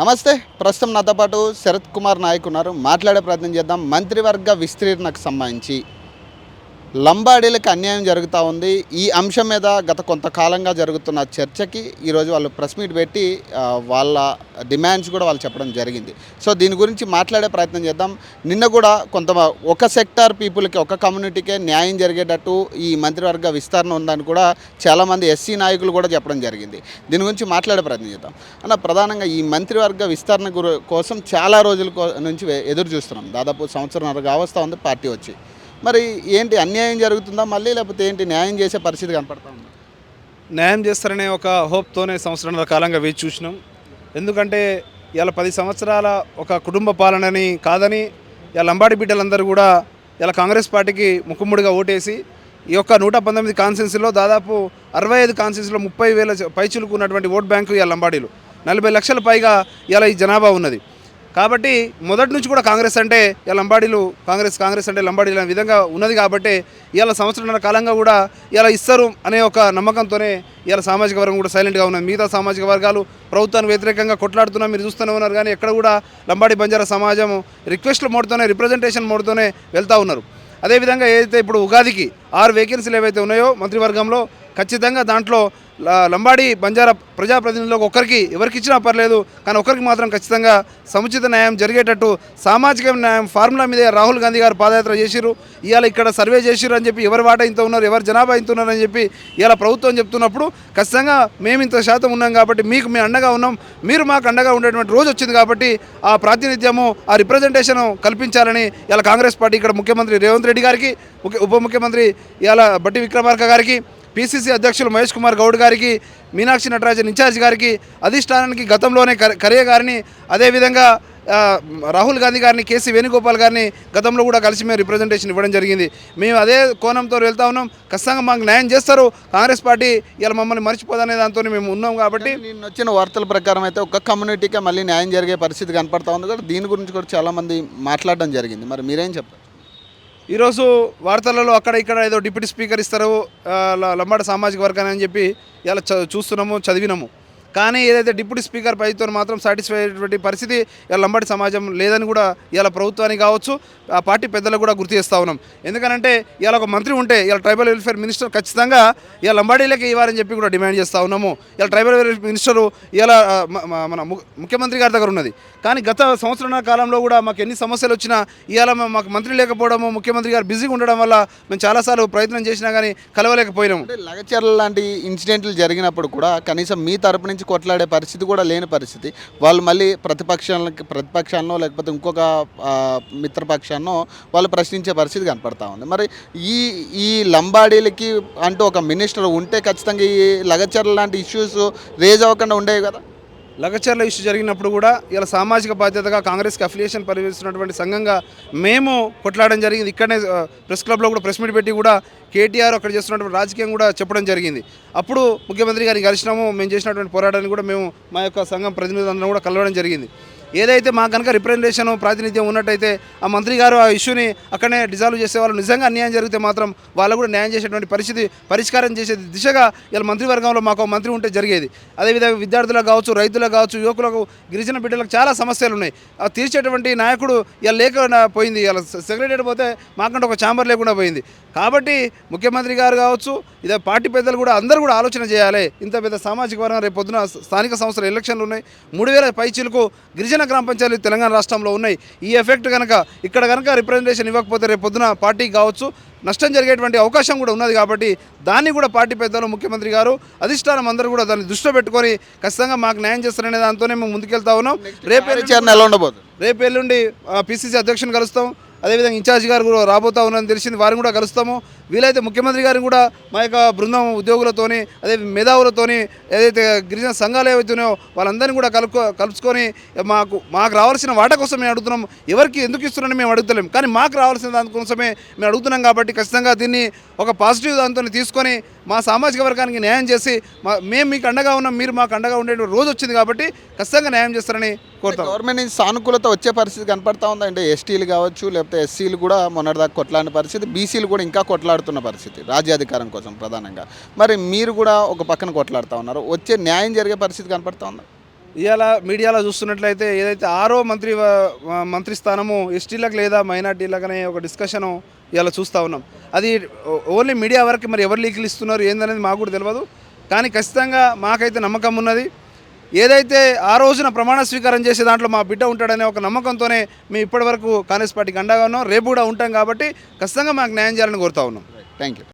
నమస్తే. ప్రస్తుతం నాతో పాటు శరత్ కుమార్ నాయక్ ఉన్నారు. మాట్లాడే ప్రయత్నం చేద్దాం. మంత్రివర్గ విస్తీర్ణకు సంబంధించి. లంబాడీలకు అన్యాయం జరుగుతూ ఉంది. ఈ అంశం మీద గత కొంతకాలంగా జరుగుతున్న చర్చకి ఈరోజు వాళ్ళు ప్రెస్ మీట్ పెట్టి వాళ్ళ డిమాండ్స్ కూడా వాళ్ళు చెప్పడం జరిగింది. సో దీని గురించి మాట్లాడే ప్రయత్నం చేద్దాం. నిన్న కూడా కొంత ఒక సెక్టార్ పీపుల్కి ఒక కమ్యూనిటీకే న్యాయం జరిగేటట్టు ఈ మంత్రివర్గ విస్తరణ ఉందని కూడా చాలామంది ఎస్సీ నాయకులు కూడా చెప్పడం జరిగింది. దీని గురించి మాట్లాడే ప్రయత్నం చేద్దాం. అన్న ప్రధానంగా ఈ మంత్రివర్గ విస్తరణ కోసం చాలా రోజుల కో- నుంచి ఎదురు చూస్తున్నాం. దాదాపు సంవత్సరంన్నర కావస్తా ఉంది పార్టీ వచ్చి. మరి ఏంటి అన్యాయం జరుగుతుందా? మళ్ళీ లేకపోతే ఏంటి న్యాయం చేసే పరిస్థితి కనపడతా ఉందా? న్యాయం చేస్తారనే ఒక హోప్తోనే సంవత్సరాల కాలంగా వేచి చూసినాం. ఎందుకంటే ఇలా పది సంవత్సరాల ఒక కుటుంబ పాలనని కాదని ఇలా లంబాడి బిడ్డలందరూ కూడా ఇలా కాంగ్రెస్ పార్టీకి ముక్కుముడిగా ఓటేసి ఈ యొక్క నూట పంతొమ్మిది కాన్సెన్స్లో దాదాపు అరవై ఐదు కాన్స్టిట్యున్సీలో ముప్పై వేల పైచులుకున్నటువంటి ఓట్ బ్యాంకు ఇలా లంబాడీలు. నలభై లక్షల పైగా ఇలా ఈ జనాభా ఉన్నది. కాబట్టి మొదటి నుంచి కూడా కాంగ్రెస్ అంటే ఇలా లంబాడీలు కాంగ్రెస్ కాంగ్రెస్ అంటే లంబాడీలు అనే విధంగా ఉన్నది కాబట్టి ఇవాళ సంవత్సరాల కాలంగా కూడా ఇలా ఇస్తారు అనే ఒక నమ్మకంతోనే ఇలా సామాజిక వర్గం కూడా సైలెంట్గా ఉన్నది. మిగతా సామాజిక వర్గాలు ప్రభుత్వానికి వ్యతిరేకంగా కొట్లాడుతున్నా మీరు చూస్తూనే ఉన్నారు కానీ ఎక్కడ కూడా లంబాడి బంజారా సమాజం రిక్వెస్ట్ల మోడ్తోనే రిప్రజెంటేషన్ మోడ్తోనే వెళ్తూ ఉన్నారు. అదేవిధంగా ఏదైతే ఇప్పుడు ఉగాదికి ఆరు వేకెన్సీలు ఏవైతే ఉన్నాయో మంత్రివర్గంలో ఖచ్చితంగా దాంట్లో లంబాడి బంజారా ప్రజాప్రతినిధులకు ఒక్కరికి ఎవరికి ఇచ్చినా పర్లేదు కానీ ఒక్కరికి మాత్రం ఖచ్చితంగా సముచిత న్యాయం జరిగేటట్టు సామాజిక న్యాయం ఫార్ములా మీద రాహుల్ గాంధీ గారు పాదయాత్ర చేసిరు ఇవాళ ఇక్కడ సర్వే చేసిరు అని చెప్పి ఎవరి వాట ఇంత ఉన్నారు ఎవరి జనాభా ఇంత ఉన్నారు అని చెప్పి ఇవాళ ప్రభుత్వం చెప్తున్నప్పుడు ఖచ్చితంగా మేము ఇంత శాతం ఉన్నాం కాబట్టి మీకు మేము అండగా ఉన్నాం మీరు మాకు అండగా ఉండేటువంటి రోజు వచ్చింది కాబట్టి ఆ ప్రాతినిధ్యము ఆ రిప్రజెంటేషన్ కల్పించాలని ఇలా కాంగ్రెస్ పార్టీ ఇక్కడ ముఖ్యమంత్రి రేవంత్ రెడ్డి గారికి ఉప ముఖ్యమంత్రి ఇవాళ బట్టి విక్రమార్క గారికి పిసిసి అధ్యక్షులు మహేష్ కుమార్ గౌడ్ గారికి మీనాక్షి నటరాజన్ ఇన్ఛార్జ్ గారికి అధిష్టానానికి గతంలోనే కరే గారిని అదేవిధంగా రాహుల్ గాంధీ గారిని కేసీ వేణుగోపాల్ గారిని గతంలో కూడా కలిసి మేము రిప్రజెంటేషన్ ఇవ్వడం జరిగింది. మేము అదే కోణంతో వెళ్తా ఉన్నాం. ఖచ్చితంగా మాకు న్యాయం చేస్తారు. కాంగ్రెస్ పార్టీ ఇలా మమ్మల్ని మర్చిపోదనే దాంతో మేము ఉన్నాం కాబట్టి నేను వచ్చిన వార్తల ప్రకారం అయితే ఒక్క కమ్యూనిటీకే మళ్ళీ న్యాయం జరిగే పరిస్థితి కనపడతా ఉంది. కదా దీని గురించి కూడా చాలామంది మాట్లాడడం జరిగింది. మరి మీరేం చెప్తారు ఈరోజు వార్తలలో అక్కడ ఇక్కడ ఏదో డిప్యూటీ స్పీకర్ ఇస్తారు లంబాడ సామాజిక వర్గాన్ని అని చెప్పి ఇలా చ చూస్తున్నాము చదివినాము. కానీ ఏదైతే డిప్యూటీ స్పీకర్ పైతో మాత్రం సాటిస్ఫై అయ్యేటువంటి పరిస్థితి ఇలా లంబాడి సమాజం లేదని కూడా ఇలా ప్రభుత్వానికి కావచ్చు ఆ పార్టీ పెద్దలకు కూడా గుర్తు చేస్తూ ఉన్నాం. ఎందుకనంటే ఇలా ఒక మంత్రి ఉంటే ఇలా ట్రైబల్ వెల్ఫేర్ మినిస్టర్ ఖచ్చితంగా ఇలా లంబాడీలకి ఇవ్వాలని చెప్పి కూడా డిమాండ్ చేస్తూ ఉన్నాము. ఇలా ట్రైబల్ వెల్ఫేర్ మినిస్టరు ఇలా మన ముఖ్యమంత్రి గారి దగ్గర ఉన్నది. కానీ గత సంవత్సరాల కాలంలో కూడా మాకు ఎన్ని సమస్యలు వచ్చినా ఇవాళ మాకు మంత్రి లేకపోవడము ముఖ్యమంత్రి గారు బిజీగా ఉండడం వల్ల మేము చాలాసార్లు ప్రయత్నం చేసినా కానీ కలవలేకపోయినాము. లగచర్ల లాంటి ఇన్సిడెంట్లు జరిగినప్పుడు కూడా కనీసం మీ తరపు నుంచి కొట్లాడే పరిస్థితి కూడా లేని పరిస్థితి. వాళ్ళు మళ్ళీ ప్రతిపక్షానికి ప్రతిపక్షాన్నో లేకపోతే ఇంకొక మిత్రపక్షాన్నో వాళ్ళు ప్రశ్నించే పరిస్థితి కనపడతా ఉంది. మరి ఈ ఈ లంబాడీలకి అంటూ ఒక మినిస్టర్ ఉంటే ఖచ్చితంగా ఈ లగచర్ల లాంటి ఇష్యూస్ రేజ్ అవ్వకుండా ఉండేవి కదా? లగచర్ల ఇష్యూ జరిగినప్పుడు కూడా ఇలా సామాజిక బాధ్యతగా కాంగ్రెస్కి అఫిలియేషన్ పరివేస్తున్నటువంటి సంఘంగా మేము కొట్లాడడం జరిగింది. ఇక్కడనే ప్రెస్ క్లబ్లో కూడా ప్రెస్ మీట్ పెట్టి కూడా కేటీఆర్ అక్కడ చేస్తున్నటువంటి రాజకీయం కూడా చెప్పడం జరిగింది. అప్పుడు ముఖ్యమంత్రి గారిని కలిసినాము మేము చేసినటువంటి పోరాటాన్ని కూడా మేము మా యొక్క సంఘం ప్రతినిధులందరం కూడా కలవడం జరిగింది. ఏదైతే మాకు కనుక రిప్రజెంటేషన్ ప్రాతినిధ్యం ఉన్నట్టయితే ఆ మంత్రి గారు ఆ ఇష్యూని అక్కడనే డిజాల్వ్ చేసే వాళ్ళు నిజంగా అన్యాయం జరిగితే మాత్రం వాళ్ళు కూడా న్యాయం చేసేటువంటి పరిస్థితి పరిష్కారం చేసే దిశగా ఇలా మంత్రివర్గంలో మాకు మంత్రి ఉంటే జరిగేది. అదేవిధంగా విద్యార్థులకు కావచ్చు రైతులకు కావచ్చు యువకులకు గిరిజన బిడ్డలకు చాలా సమస్యలు ఉన్నాయి. ఆ తీర్చేటువంటి నాయకుడు ఇలా లేక పోయింది. ఇలా సెక్రటరీ పోతే మాకంటే ఒక ఛాంబర్ లేకుండా పోయింది. కాబట్టి ముఖ్యమంత్రి గారు కావచ్చు ఇదే పార్టీ పెద్దలు కూడా అందరూ కూడా ఆలోచన చేయాలి. ఇంత పెద్ద సామాజిక వర్గం రేపు పొద్దున స్థానిక సంస్థల ఎలక్షన్లు ఉన్నాయి. మూడు వేల పైచీలకు గిరిజన గ్రామ పంచాయతీలు తెలంగాణ రాష్ట్రంలో ఉన్నాయి. ఈ ఎఫెక్ట్ కనుక ఇక్కడ కనుక రిప్రజెంటేషన్ ఇవ్వకపోతే రేపు పొద్దున పార్టీకి కావచ్చు. నష్టం జరిగేటువంటి అవకాశం కూడా ఉన్నది కాబట్టి దాన్ని కూడా పార్టీ పెద్దలు ముఖ్యమంత్రి గారు అధిష్టానం అందరూ కూడా దాన్ని దృష్టిలో పెట్టుకొని ఖచ్చితంగా మాకు న్యాయం చేస్తారనే దాంతోనే మేము ముందుకెళ్తా ఉన్నాం. రేపు ఎలా ఉండబోతుంది? రేపు ఎల్లుండి పిసిసి అధ్యక్షుని కలుస్తాం. అదేవిధంగా ఇన్ఛార్జ్ గారు కూడా రాబోతా ఉన్నారని తెలిసింది. వారిని కూడా కలుస్తాము. వీలైతే ముఖ్యమంత్రి గారిని కూడా మా యొక్క బృందం ఉద్యోగులతోని అదే మేధావులతోని ఏదైతే గిరిజన సంఘాలు ఏవైతున్నాయో వాళ్ళందరినీ కూడా కలుపు కలుపుకొని మాకు మాకు రావాల్సిన వాట కోసం మేము అడుగుతున్నాం. ఎవరికి ఎందుకు ఇస్తున్నారని మేము అడుగుతలేం. కానీ మాకు రావాల్సిన దానికోసమే మేము అడుగుతున్నాం కాబట్టి ఖచ్చితంగా దీన్ని ఒక పాజిటివ్ దాంతో తీసుకొని మా సామాజిక వర్గానికి న్యాయం చేసి మా మేము మీకు అండగా ఉన్నాం మీరు మాకు అండగా ఉండే రోజు వచ్చింది కాబట్టి ఖచ్చితంగా న్యాయం చేస్తారని కోరుతాం. గవర్నమెంట్ నుంచి సానుకూలత వచ్చే పరిస్థితి కనపడతా ఉందంటే అంటే ఎస్టీలు కావచ్చు లేకపోతే ఎస్సీలు కూడా మొన్నటిదాకా కొట్లాడిన పరిస్థితి బీసీలు కూడా ఇంకా కొట్లాడుతున్న పరిస్థితి రాజ్యాధికారం కోసం ప్రధానంగా. మరి మీరు కూడా ఒక పక్కన కొట్లాడుతూ ఉన్నారు. వచ్చే న్యాయం జరిగే పరిస్థితి కనపడతా ఉందా? ఇవాళ మీడియాలో చూస్తున్నట్లయితే ఏదైతే ఆరో మంత్రి మంత్రి స్థానము ఎస్టీలకు లేదా మైనార్టీలకు అనే ఒక డిస్కషను ఇవాళ చూస్తూ ఉన్నాం. అది ఓన్లీ మీడియా వరకు మరి ఎవరు లీకులు ఇస్తున్నారు ఏందనేది మాకు కూడా తెలియదు కానీ ఖచ్చితంగా మాకైతే నమ్మకం ఉన్నది. ఏదైతే ఆ రోజున ప్రమాణ స్వీకారం చేసే దాంట్లో మా బిడ్డ ఉంటాడనే ఒక నమ్మకంతోనే మేము ఇప్పటివరకు కాంగ్రెస్ పార్టీకి అండగా ఉన్నాం. రేపు కూడా ఉంటాం కాబట్టి ఖచ్చితంగా మాకు న్యాయం చేయాలని కోరుతా ఉన్నాం. Thank you